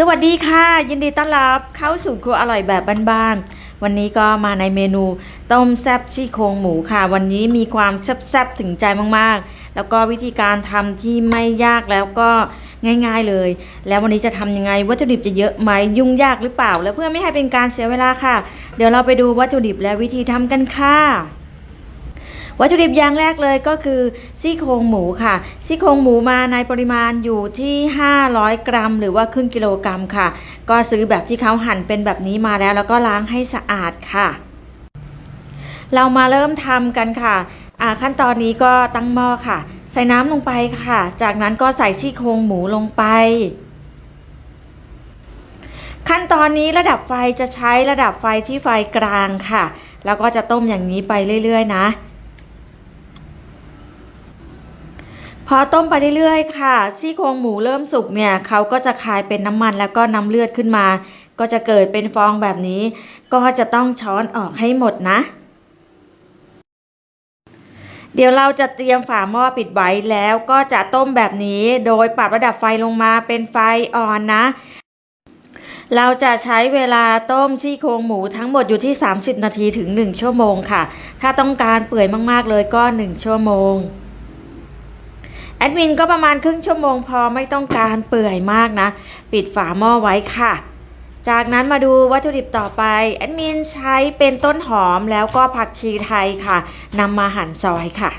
สวัสดีค่ะ ยินดีต้อนรับเข้าสู่ครัวอร่อยแบบบ้านๆวันนี้ก็มาในเมนูต้มแซ่บซี่โครงหมูค่ะ วันนี้มีความแซ่บๆถึงใจมากๆ แล้วก็วิธีการทำที่ไม่ยากแล้วก็ง่ายๆเลย แล้ววันนี้จะทำยังไงวัตถุดิบจะเยอะไหมยุ่งยากหรือเปล่า แล้วเพื่อไม่ให้เป็นการเสียเวลาค่ะ เดี๋ยวเราไปดูวัตถุดิบและวิธีทำกันค่ะ วัตถุดิบอย่างแรกเลยก็คือซี่โครงหมูค่ะ ซี่โครงหมูมาในปริมาณอยู่ที่ 500 กรัม หรือว่าครึ่งกิโลกรัมค่ะ ก็ซื้อแบบที่เขาหั่นเป็นแบบนี้มาแล้ว แล้วก็ล้างให้สะอาดค่ะ เรามาเริ่มทำกันค่ะอ่าขั้นตอนนี้ก็ตั้งหม้อค่ะ ใส่น้ำลงไปค่ะ จากนั้นก็ใส่ซี่โครงหมูลงไปขั้นตอนนี้ระดับไฟจะใช้ระดับไฟที่ไฟกลางค่ะ แล้วก็จะต้มอย่างนี้ไปเรื่อย ๆ นะ พอต้มไปเรื่อยๆ ค่ะ ซี่โครงหมูเริ่มสุกเนี่ยเขาก็จะคายเป็นน้ำมันแล้วก็น้ำเลือดขึ้นมา ก็จะเกิดเป็นฟองแบบนี้ ก็จะต้องช้อนออกให้หมดนะ เดี๋ยวเราจะเตรียมฝาหม้อปิดไว้แล้วก็จะต้มแบบนี้ โดยปรับระดับไฟลงมาเป็นไฟอ่อนนะ เราจะใช้เวลาต้มซี่โครงหมูทั้งหมดอยู่ที่ 30 นาทีถึง 1 ชั่วโมงค่ะ ถ้าต้องการเปื่อยมากๆเลยก็ 1 ชั่วโมง แอดมินก็ประมาณครึ่งชั่วโมงพอไม่ต้องการเปื่อยมากนะ ปิดฝาหม้อไว้ค่ะ จากนั้นมาดูวัตถุดิบต่อไปแอดมินใช้เป็นต้นหอมแล้วก็ผักชีไทยค่ะนำมาหั่นซอยค่ะ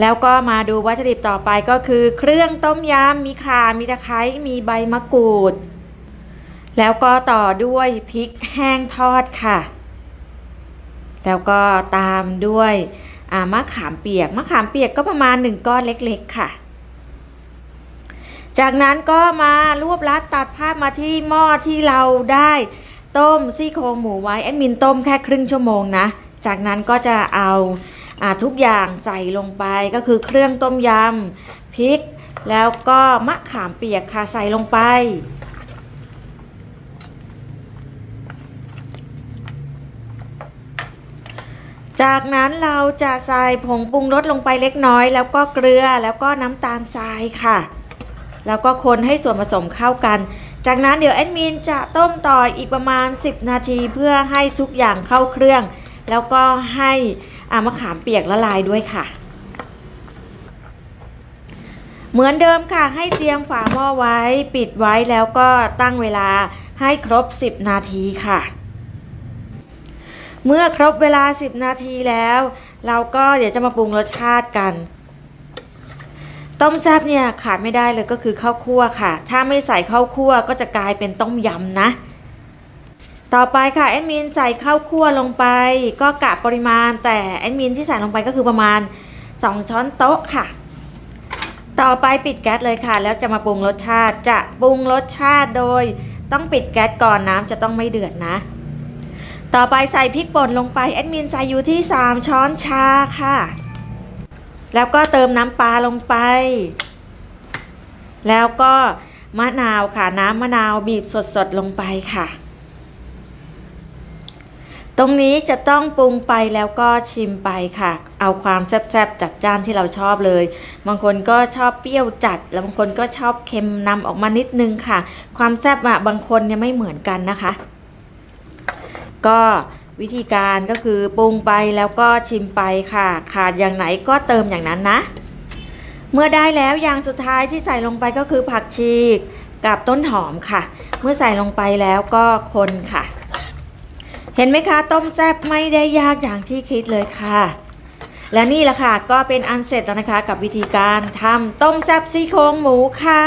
แล้วก็มาดูวัตถุดิบต่อไปก็คือ เครื่องต้มยำมีข่ามีตะไคร้มีใบมะกรูด แล้วก็ต่อด้วยพริกแห้งทอดค่ะ แล้วก็ตามด้วยมะขามเปียก มะขามเปียกก็ประมาณ 1 ก้อนเล็กๆค่ะ จากนั้นก็มารวบลัดตัดภาพมาที่หม้อที่เราได้ต้มซี่โครงหมูไว้แอดมินต้มแค่ครึ่งชั่วโมงนะ จากนั้นก็จะเอาอาทุกอย่างใส่ลงไปก็คือเครื่องต้มยำพริก แล้วก็มะขามเปียกค่ะใส่ลงไป จากนั้นเราจะใส่ผงปรุงรสลงไปเล็กน้อย แล้วก็เกลือแล้วก็น้ำตาลทรายค่ะ แล้วก็คนให้ส่วนผสมเข้ากัน จากนั้นเดี๋ยวแอดมินจะต้มต่ออีกประมาณ 10 นาทีเพื่อให้ทุกอย่างเข้าเครื่อง แล้วก็ให้อามะขามเปียกละลายด้วยค่ะ เหมือนเดิมค่ะให้เตรียมฝาหม้อไว้ ปิดไว้แล้วก็ตั้งเวลาให้ครบ 10 นาทีค่ะ เมื่อครบเวลา 10 นาทีแล้ว เราก็เดี๋ยวจะมาปรุงรสชาติกัน ต้มแซ่บเนี่ยขาดไม่ได้เลยก็คือข้าวคั่วค่ะ ถ้าไม่ใส่ข้าวคั่วก็จะกลายเป็นต้มยำนะ ต่อไปค่ะแอดมินใส่ข้าวคั่วลงไป ก็กะปริมาณ แต่แอดมินที่ใส่ลงไปก็คือประมาณ 2 ช้อนโต๊ะค่ะ ต่อไปปิดแก๊สเลยค่ะ แล้วจะมาปรุงรสชาติจะปรุงรสชาติโดย ต้องปิดแก๊สก่อนน้ำจะต้องไม่เดือดนะ ต่อไปใส่พริกป่นลงไปแอดมินใส่อยู่ที่ 3 ช้อนชาค่ะ แล้วก็เติมน้ำปลาลงไป แล้วก็มะนาวค่ะน้ำมะนาวบีบสดๆลงไปค่ะ ตรงนี้จะต้องปรุงไปแล้วก็ชิมไปค่ะ เอาความแซ่บๆจัดจ้านที่เราชอบเลย บางคนก็ชอบเปรี้ยวจัด แล้วบางคนก็ชอบเค็มนำออกมานิดนึงค่ะ ความแซ่บอะบางคนเนี่ยไม่เหมือนกันนะคะ ก็วิธีการก็คือปรุงไปแล้วก็ชิมไปค่ะ ขาดอย่างไหนก็เติมอย่างนั้นนะ เมื่อได้แล้วอย่างสุดท้ายที่ใส่ลงไปก็คือผักชีกับต้นหอมค่ะ เมื่อใส่ลงไปแล้วก็คนค่ะ เห็นไหมคะต้มแซ่บไม่ได้ยากอย่างที่คิดเลยค่ะ และนี่แหละค่ะก็เป็นอันเสร็จแล้วนะคะ กับวิธีการทำต้มแซ่บซี่โครงหมูค่ะ